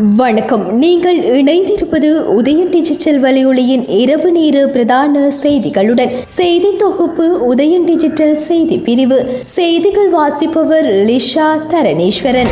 வணக்கம். நீங்கள் இணைந்திருப்பது உதயன் டிஜிட்டல் வலையொலியின் இரவு நேர பிரதான செய்திகளுடன் செய்தி தொகுப்பு உதயன் டிஜிட்டல் செய்தி பிரிவு. செய்திகள் வாசிப்பவர் லிஷா தரணீஸ்வரன்.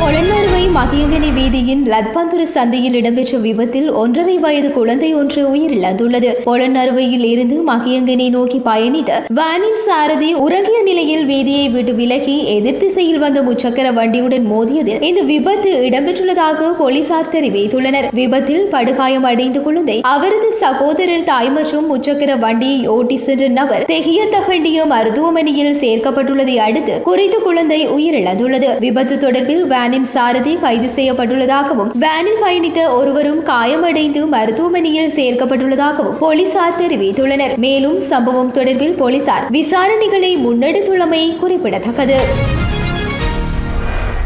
பொலன்னறுவை மகியங்கனி வீதியின் லத்பந்துர சந்தையில் இடம்பெற்ற விபத்தில் ஒன்றரை வயது குழந்தை ஒன்று உயிரிழந்துள்ளது. பொலன்னறுவையில் இருந்து மகியங்கனி நோக்கி பயணித்த வேனின் சாரதி உறங்கிய நிலையில் வீதியை விட்டு விலகி எதிர் திசையில் வந்த முச்சக்கர வண்டியுடன் மோதியதில் இந்த விபத்து இடம்பெற்றுள்ளதாக போலீசார் தெரிவித்துள்ளனர். விபத்தில் படுகாயம் அடைந்த குழந்தை அவரது சகோதரர் தாய் மற்றும் முச்சக்கர வண்டியை ஓட்டி சென்ற நபர் தெஹியத்தகண்டிய மருத்துவமனையில் சேர்க்கப்பட்டுள்ளதை அடுத்து குறித்த குழந்தை உயிரிழந்துள்ளது. விபத்து தொடர்பில் வேன் வேனின் சாரதி கைது செய்யப்பட்டுள்ளதாகவும் வேனில் பயணித்த ஒருவரும் காயமடைந்து மருத்துவமனையில் சேர்க்கப்பட்டுள்ளதாகவும் போலீசார் தெரிவித்துள்ளனர். மேலும் சம்பவம் தொடர்பில் போலீசார் விசாரணைகளை முன்னெடுத்துள்ளமை குறிப்பிடத்தக்கது.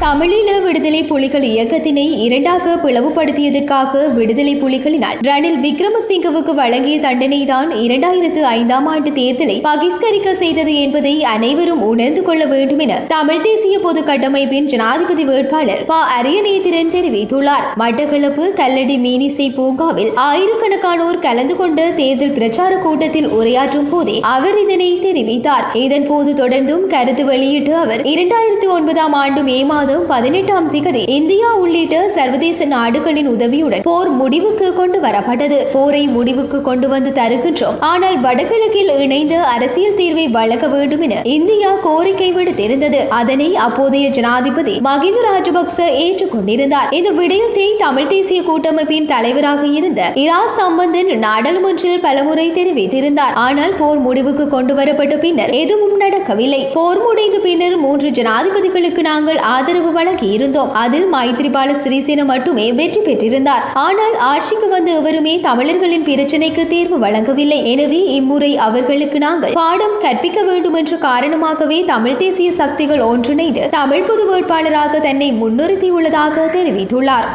தமிழீழ விடுதலை புலிகள் இயக்கத்தினை இரண்டாக பிளவுபடுத்தியதற்காக விடுதலை புலிகளினால் ரணில் விக்ரமசிங்கவுக்கு வழங்கிய தண்டனை தான் இரண்டாயிரத்து ஐந்தாம் ஆண்டு தேர்தலை பகிஷ்கரிக்க செய்தது என்பதை அனைவரும் உணர்ந்து கொள்ள வேண்டும் என தமிழ் தேசிய பொது கட்டமைப்பின் ஜனாதிபதி வேட்பாளர் ப. அரியநேத்திரன் தெரிவித்துள்ளார். மட்டக்களப்பு கல்லடி மீனிசை பூங்காவில் ஆயிரக்கணக்கானோர் கலந்து கொண்ட தேர்தல் பிரச்சார கூட்டத்தில் உரையாற்றும் போதே அவர் இதனை தெரிவித்தார். இதன் போது தொடர்ந்தும் கருத்து வெளியிட்டு அவர் இரண்டாயிரத்தி ஒன்பதாம் ஆண்டு மே மாதம் பதினெட்டாம் திகதி இந்தியா உள்ளிட்ட சர்வதேச நாடுகளின் உதவியுடன் போர் முடிவுக்கு கொண்டு வரப்பட்டது. போரை முடிவுக்கு கொண்டு வந்து தருகின்றோம். ஆனால் வடகிழக்கில் இணைந்த அரசியல் தீர்வை வழங்க வேண்டும் என இந்தியா கோரிக்கை விடுத்திருந்தது. அதனை அப்போதைய ஜனாதிபதி மகிந்த ராஜபக்ச ஏற்றுக்கொண்டிருந்தார். இந்த விடயத்தை தமிழ் தேசிய கூட்டமைப்பின் தலைவராக இருந்த இரா சம்பந்தன் நாடாளுமன்றில் பலமுறை தெரிவித்திருந்தார். ஆனால் போர் முடிவுக்கு கொண்டு வரப்பட்ட பின்னர் எதுவும் நடக்கவில்லை. போர் முடிந்த பின்னர் மூன்று ஜனாதிபதிகளுக்கு நாங்கள் ஆதரவு வழங்கி இருந்தோம். அதில் மைத்ரிபால சிறிசேன மட்டுமே வெற்றி பெற்றிருந்தார். ஆனால் ஆட்சிக்கு வந்த எவருமே தமிழர்களின் பிரச்சினைக்கு தீர்வு வழங்கவில்லை. எனவே இம்முறை அவர்களுக்கு நாங்கள் பாடம் கற்பிக்க வேண்டும் என்ற காரணமாகவே தமிழ் தேசிய சக்திகள் ஒன்றிணைந்து தமிழ் பொது வேட்பாளராக தன்னை முன்னிறுத்தியுள்ளதாக தெரிவித்துள்ளார்.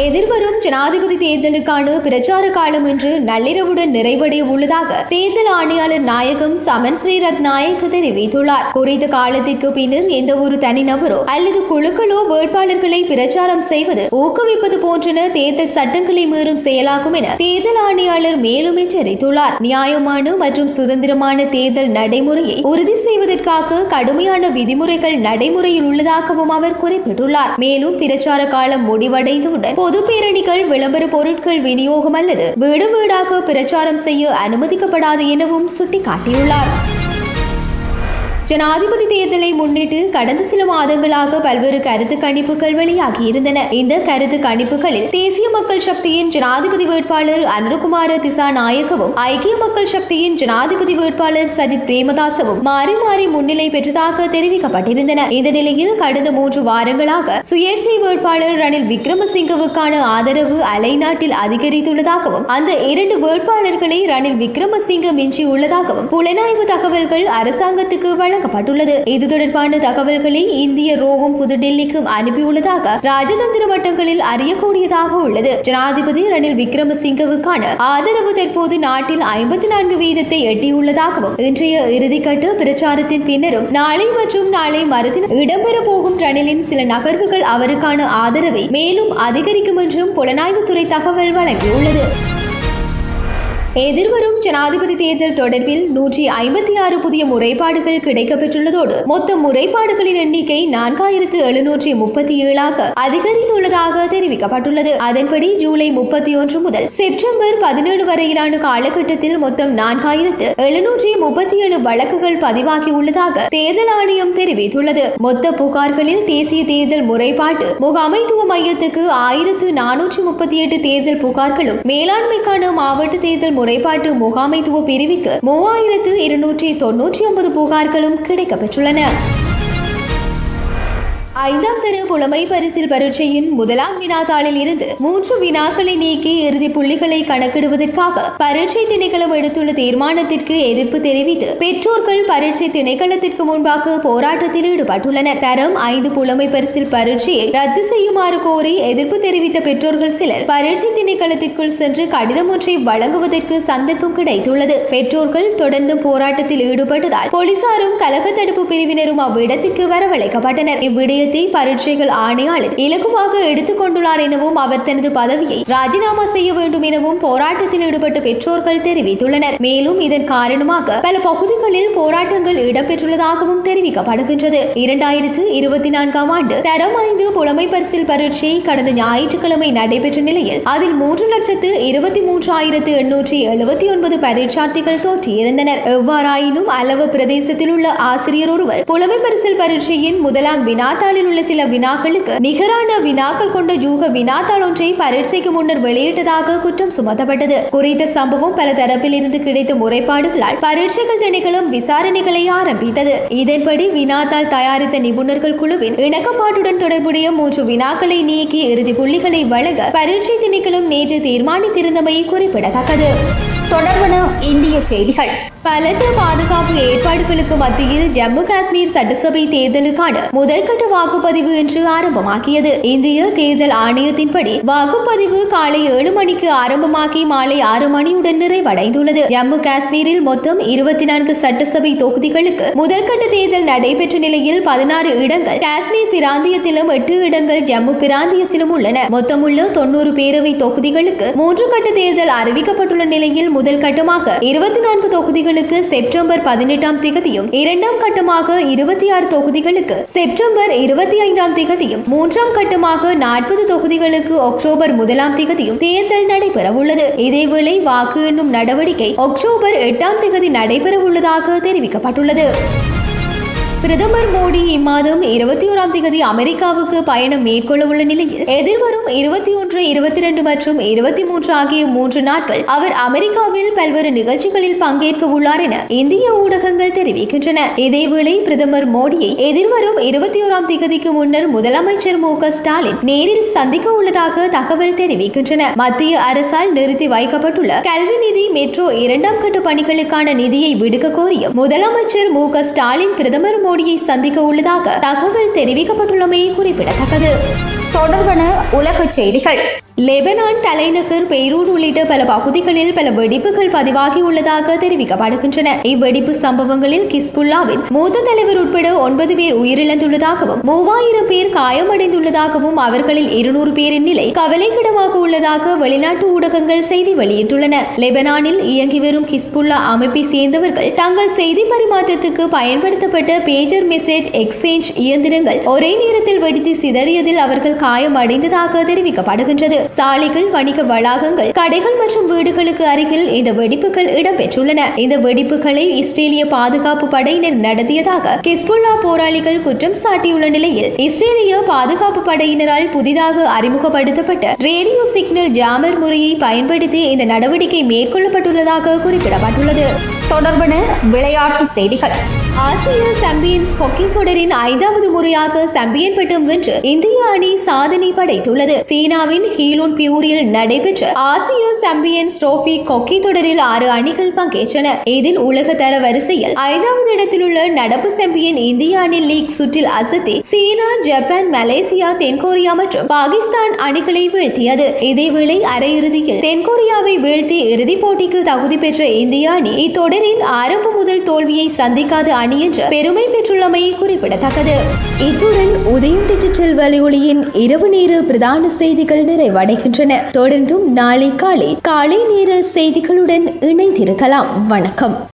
எதிர்வரும் ஜனாதிபதி தேர்தலுக்கான பிரச்சார காலம் இன்று நள்ளிரவுடன் நிறைவடைய உள்ளதாக தேர்தல் ஆணையாளர் நாயகம் சமன் ஸ்ரீரத் நாயக் தெரிவித்துள்ளார். குறித்த காலத்திற்கு பின்னர் எந்த ஒரு தனிநபரோ அல்லது குழுக்களோ வேட்பாளர்களை பிரச்சாரம் செய்வது ஊக்குவிப்பது போன்றன தேர்தல் சட்டங்களை மீறும் செயலாகும் என தேர்தல் ஆணையாளர் மேலும் எச்சரித்துள்ளார். நியாயமான மற்றும் சுதந்திரமான தேர்தல் நடைமுறையை உறுதி செய்வதற்காக கடுமையான விதிமுறைகள் நடைமுறையில் உள்ளதாகவும் அவர் குறிப்பிட்டுள்ளார். மேலும் பிரச்சார காலம் முடிவடைந்தவுடன் பொது பேரணிகள் விளம்பர பொருட்கள் விநியோகம் அல்லது வீடு வீடாக பிரச்சாரம் செய்ய அனுமதிக்கப்படாது எனவும் சுட்டிக்காட்டியுள்ளார். ஜனாதிபதி தேர்தலை முன்னிட்டு கடந்த சில மாதங்களாக பல்வேறு கருத்து கணிப்புகள் வெளியாகி இருந்தன. இந்த கருத்து கணிப்புகளில் தேசிய மக்கள் சக்தியின் ஜனாதிபதி வேட்பாளர் அனுகுமார திசா நாயகவும் ஐக்கிய மக்கள் சக்தியின் ஜனாதிபதி வேட்பாளர் சஜித் பிரேமதாசவும் மாறி மாறி முன்னிலை பெற்றதாக தெரிவிக்கப்பட்டிருந்தன. இந்த நிலையில் கடந்த மூன்று வாரங்களாக சுயேட்சை வேட்பாளர் ரணில் விக்ரமசிங்கவுக்கான ஆதரவு அலைநாட்டில் அதிகரித்துள்ளதாகவும் அந்த இரண்டு வேட்பாளர்களை ரணில் விக்ரமசிங்க மிஞ்சியுள்ளதாகவும் புலனாய்வு தகவல்கள் அரசாங்கத்துக்கு வழங்கப்பட்டுள்ளது. இது தொடர்பான தகவல்களை இந்திய ரோவும் புதுடெல்லிக்கும் அனுப்பியுள்ளதாக ராஜதந்திர வட்டங்களில் அறியக்கூடியதாக உள்ளது. ஜனாதிபதி ரணில் விக்ரமசிங்கவுக்கான ஆதரவு தற்போது நாட்டில் ஐம்பத்தி நான்கு வீதத்தை எட்டியுள்ளதாகவும் இன்றைய இறுதிக்கட்டு பிரச்சாரத்தின் பின்னரும் நாளை மற்றும் நாளை மறுதினம் இடம்பெற போகும் ரணிலின் சில நகர்வுகள் அவருக்கான ஆதரவை மேலும் அதிகரிக்கும் என்றும் புலனாய்வுத்துறை தகவல் வழங்கியுள்ளது. எதிர்வரும் ஜனாதிபதி தேர்தல் தொடர்பில் நூற்றி ஐம்பத்தி ஆறு புதிய முறைப்பாடுகள் கிடைக்கப்பெற்றுள்ளதோடு மொத்த முறைப்பாடுகளின் எண்ணிக்கை நான்காயிரத்து எழுநூற்றி முப்பத்தி ஏழாக அதிகரித்துள்ளதாக தெரிவிக்கப்பட்டுள்ளது. அதன்படி ஜூலை முப்பத்தி ஒன்று முதல் செப்டம்பர் பதினேழு வரையிலான காலகட்டத்தில் மொத்தம் நான்காயிரத்து எழுநூற்றி முப்பத்தி ஏழு வழக்குகள் பதிவாகியுள்ளதாக தேர்தல் ஆணையம் தெரிவித்துள்ளது. மொத்த புகார்களில் தேசிய தேர்தல் முறைப்பாட்டு முகாமைத்துவ மையத்துக்கு ஆயிரத்து நானூற்றி முப்பத்தி எட்டு தேர்தல் புகார்களும் மேலாண்மைக்கான மாவட்ட தேர்தல் முறைப்பாட்டு முகாமைத்துவ பிரிவுக்கு மூவாயிரத்து இருநூற்றி தொன்னூற்றி ஒன்பது புகார்களும் கிடைக்கப்பெற்றுள்ளன. ஐந்தாம் தர புலமை பரிசில் பரீட்சையின் முதலாம் வினாத்தாளில் இருந்து மூன்று வினாக்களை நீக்கி இறுதி புள்ளிகளை கணக்கிடுவதற்காக பரீட்சை திணைக்களம் எடுத்துள்ள தீர்மானத்திற்கு எதிர்ப்பு தெரிவித்து பெற்றோர்கள் பரீட்சை திணைக்களத்திற்கு முன்பாக போராட்டத்தில் ஈடுபட்டுள்ளனர். தரம் ஐந்து புலமை பரிசில் பரீட்சையை ரத்து செய்யுமாறு கோரி எதிர்ப்பு தெரிவித்த பெற்றோர்கள் சிலர் பரீட்சை திணைக்களத்திற்குள் சென்று கடிதம் ஒன்றை வழங்குவதற்கு சந்தர்ப்பம் கிடைத்துள்ளது. பெற்றோர்கள் தொடர்ந்து போராட்டத்தில் ஈடுபட்டதால் போலீசாரும் கலக தடுப்பு பிரிவினரும் அவ்விடத்திற்கு வரவழைக்கப்பட்டனர். இவ்விடயத்தில் விடயத்தை பரீட்சைகள் ஆணையாளர் இலகுவாக எடுத்துக் கொண்டுள்ளார் எனவும் அவர் தனது பதவியை ராஜினாமா செய்ய வேண்டும் எனவும் போராட்டத்தில் ஈடுபட்ட பெற்றோர்கள் தெரிவித்துள்ளனர். மேலும் இதன் காரணமாக பல பகுதிகளில் போராட்டங்கள் இடம்பெற்றுள்ளதாகவும் தெரிவிக்கப்படுகின்றது. இரண்டாயிரத்து இருபத்தி நான்காம் ஆண்டு தரம் ஐந்து புலமை பரிசில் பரீட்சை கடந்த ஞாயிற்றுக்கிழமை நடைபெற்ற நிலையில் அதில் மூன்று லட்சத்து இருபத்தி மூன்றாயிரத்து எண்ணூற்றி எழுபத்தி ஒன்பது பரீட்சார்த்திகள் தோற்றியிருந்தனர். எவ்வாறாயினும் அளவு பிரதேசத்தில் உள்ள ஆசிரியர் ஒருவர் புலமை பரிசில் பரீட்சையின் முதலாம் வினாத்தாளில் உள்ள சில வினாக்களுக்கு நிகரான வினாக்கள் கொண்ட யூக வினாத்தாள் ஒன்றை பரீட்சைக்கு முன்னர் வெளியிட்டதாக குற்றம் சுமத்தப்பட்டது. குறித்த சம்பவம் பல தரப்பில் இருந்து கிடைத்த முறைப்பாடுகளால் பரீட்சைகள் திணைக்களம் விசாரணைகளை ஆரம்பித்தது. இதன்படி வினாத்தாள் தயாரித்த நிபுணர்கள் குழுவின் இணக்கப்பாட்டுடன் தொடர்புடைய மூன்று வினாக்களை நீக்கி இறுதி புள்ளிகளை வழங்க பரீட்சை திணைக்களம் நேற்று தீர்மானித்திருந்தமை குறிப்பிடத்தக்கது. தொடர்வன இந்திய செய்திகள். பலத்த பாதுகாப்பு ஏற்பாடுகளுக்கு மத்தியில் ஜம்மு காஷ்மீர் சட்டசபை தேர்தலுக்கான முதல்கட்ட வாக்குப்பதிவு இன்று ஆரம்பமாகியது. இந்திய தேர்தல் ஆணையத்தின்படி வாக்குப்பதிவு காலை ஏழு மணிக்கு ஆரம்பமாகி மாலை ஆறு மணியுடன் நிறைவடைந்துள்ளது. ஜம்மு காஷ்மீரில் மொத்தம் இருபத்தி நான்கு சட்டசபை தொகுதிகளுக்கு முதல்கட்ட தேர்தல் நடைபெற்ற நிலையில் பதினாறு இடங்கள் காஷ்மீர் பிராந்தியத்திலும் எட்டு இடங்கள் ஜம்மு பிராந்தியத்திலும் உள்ளன. மொத்தமுள்ள தொண்ணூறு பேரவை தொகுதிகளுக்கு மூன்று கட்ட தேர்தல் அறிவிக்கப்பட்டுள்ள நிலையில் முதல் கட்டமாக இருபத்தி நான்கு தொகுதிகளுக்கு செப்டம்பர் பதினெட்டாம் திகதியும் இரண்டாம் கட்டமாக இருபத்தி ஆறு தொகுதிகளுக்கு செப்டம்பர் இருபத்தி ஐந்தாம் திகதியும் மூன்றாம் கட்டமாக நாற்பது தொகுதிகளுக்கு அக்டோபர் முதலாம் திகதியும் தேர்தல் நடைபெறவுள்ளது. இதேவேளை வாக்கு எண்ணும் நடவடிக்கை அக்டோபர் எட்டாம் திகதி நடைபெறவுள்ளதாக தெரிவிக்கப்பட்டுள்ளது. பிரதமர் மோடி இம்மாதம் இருபத்தி ஓராம் தேதி அமெரிக்காவுக்கு பயணம் மேற்கொள்ள உள்ள நிலையில் எதிர்வரும் இருபத்தி ஒன்று இருபத்தி ரெண்டு மற்றும் இருபத்தி மூன்று ஆகிய மூன்று நாட்கள் அவர் அமெரிக்காவில் பல்வேறு நிகழ்ச்சிகளில் பங்கேற்க உள்ளார் என இந்திய ஊடகங்கள் தெரிவிக்கின்றன. இதேவேளை பிரதமர் மோடியை எதிர்வரும் இருபத்தி ஓராம் தேதிக்கு முன்னர் முதலமைச்சர் மு ஸ்டாலின் நேரில் சந்திக்க உள்ளதாக தகவல் தெரிவிக்கின்றன. மத்திய அரசால் நிறுத்தி வைக்கப்பட்டுள்ள கல்வி நிதி மெட்ரோ இரண்டாம் கட்ட பணிகளுக்கான நிதியை விடுக்க கோரியும் முதலமைச்சர் மு ஸ்டாலின் பிரதமர் மோடி மோடியை சந்திக்க உள்ளதாக தகவல் தெரிவிக்கப்பட்டுள்ளமை குறிப்பிடத்தக்கது. தொடர்வன உலக செய்திகள். லெபனான் தலைநகர் பெய்ரூட் உள்ளிட்ட பல பகுதிகளில் பல வெடிப்புகள் பதிவாகியுள்ளதாக தெரிவிக்கப்படுகின்றன. இவ்வெடிப்பு சம்பவங்களில் கிஸ்புல்லாவின் மூத்த தலைவர் உட்பட ஒன்பது பேர் உயிரிழந்துள்ளதாகவும் மூவாயிரம் பேர் காயமடைந்துள்ளதாகவும் அவர்களில் இருநூறு பேரின் நிலை கவலைக்கிடமாக உள்ளதாக வெளிநாட்டு ஊடகங்கள் செய்தி வெளியிட்டுள்ளன. லெபனானில் இயங்கி வரும் கிஸ்புல்லா அமைப்பை சேர்ந்தவர்கள் தங்கள் செய்தி பரிமாற்றத்துக்கு பயன்படுத்தப்பட்ட பேஜர் மெசேஜ் எக்ஸ்சேஞ்ச் இயந்திரங்கள் ஒரே நேரத்தில் வெடித்து சிதறியதில் அவர்கள் காயமடைந்ததாக தெரிவிக்கப்படுகின்றது. சாலைகள் வணிக வளாகங்கள் கடைகள் மற்றும் வீடுகளுக்கு அருகில் இந்த வெடிப்புகள் இடம்பெற்றுள்ளன. இந்த வெடிப்புகளை இஸ்ரேலிய பாதுகாப்பு படையினர் நடத்தியதாக கிஸ்புல்லா போராளிகள் குற்றம் சாட்டியுள்ள நிலையில் இஸ்ரேலிய பாதுகாப்பு படையினரால் புதிதாக அறிமுகப்படுத்தப்பட்ட ரேடியோ சிக்னல் ஜாமர் முறையை பயன்படுத்தி இந்த நடவடிக்கை மேற்கொள்ளப்பட்டுள்ளதாக குறிப்பிடப்பட்டுள்ளது. தொடர்பான விளையாட்டு செய்திகள். ஆசிய சாம்பியன்ஸ் ஹாக்கி தொடரின் ஐந்தாவது முறையாக சாம்பியன் பட்டம் வென்று இந்திய அணி சாதனை படைத்துள்ளது. சீனாவின் ஹீலோன் பியூரில் நடைபெற்ற ஆசிய சாம்பியன்ஸ் டிரோபி ஹாக்கி தொடரில் ஆறு அணிகள் பங்கேற்றன. இதில் உலக தர வரிசையில் ஐந்தாவது இடத்தில் உள்ள நடப்பு சாம்பியன் இந்திய அணி லீக் சுற்றில் அசத்தி சீனா ஜப்பான் மலேசியா தென்கொரியா மற்றும் பாகிஸ்தான் அணிகளை வீழ்த்தியது. இதேவேளை அரையிறுதியில் தென்கொரியாவை வீழ்த்தி இறுதிப் போட்டிக்கு தகுதி பெற்ற இந்திய அணி தொடரில் ஆரம்ப முதல் தோல்வியை சந்திக்காத அணி என்று பெருமை பெற்றுள்ளமை குறிப்பிடத்தக்கது. இத்துடன் உதயம் டிஜிட்டல் வலியொலியின் இரவு நேர பிரதான செய்திகள் நிறைவடைகின்றன. தொடர்ந்தும் நாளை காலை காலை நேர செய்திகளுடன் இணைந்திருக்கலாம். வணக்கம்.